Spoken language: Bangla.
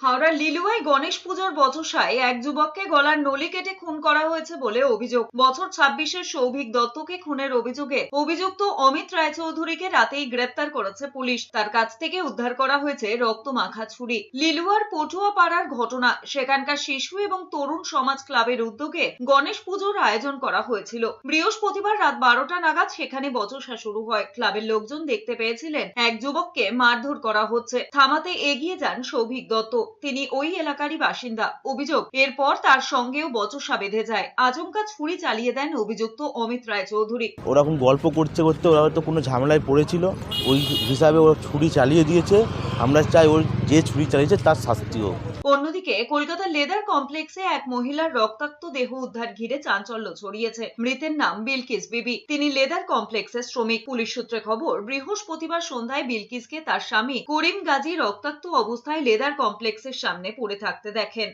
হাওড়ার লিলুয়ায় গণেশ পুজোর বচসায় এক যুবককে গলার নলি কেটে খুন করা হয়েছে বলে অভিযোগ। বছর ছাব্বিশের সৌভিক দত্তকে খুনের অভিযোগে অভিযুক্ত অমিত রায়চৌধুরীকে রাতেই গ্রেপ্তার করেছে পুলিশ। তার কাছ থেকে উদ্ধার করা হয়েছে রক্ত মাখা ছুরি। লিলুয়ার পটুয়া পাড়ার ঘটনা, সেখানকার শিশু এবং তরুণ সমাজ ক্লাবের উদ্যোগে গণেশ পুজোর আয়োজন করা হয়েছিল। বৃহস্পতিবার রাত বারোটা নাগাদ সেখানে বচসা শুরু হয়। ক্লাবের লোকজন দেখতে পেয়েছিলেন, এক যুবককে মারধর করা হচ্ছে। থামাতে এগিয়ে যান সৌভিক দত্ত। তিনি ওই এলাকারই বাসিন্দা। অভিযোগ, এরপর তার সঙ্গেও বচসা বেঁধে যায়। আচমকা ছুরি চালিয়ে দেন অভিযুক্ত অমিত রায় চৌধুরী। ওরকম গল্প করতে করতে ওরা হয়তো কোনো ঝামেলায় পড়েছিল। ওই হিসাবে ওরা ছুরি চালিয়ে দিয়েছে। আমরা চাই ওর যে ছুরি চালিয়েছে তার শাস্তি হোক। অন্যদিকে কলকাতার লেদার কমপ্লেক্সে এক মহিলার রক্তাক্ত দেহ উদ্ধার ঘিরে চাঞ্চল্য ছড়িয়েছে। মৃতের নাম বিলকিস বিবি। তিনি লেদার কমপ্লেক্সের শ্রমিক। পুলিশ সূত্রে খবর, বৃহস্পতিবার সন্ধ্যায় বিলকিসকে তার স্বামী করিম গাজী রক্তাক্ত অবস্থায় লেদার কমপ্লেক্সের সামনে পড়ে থাকতে দেখেন।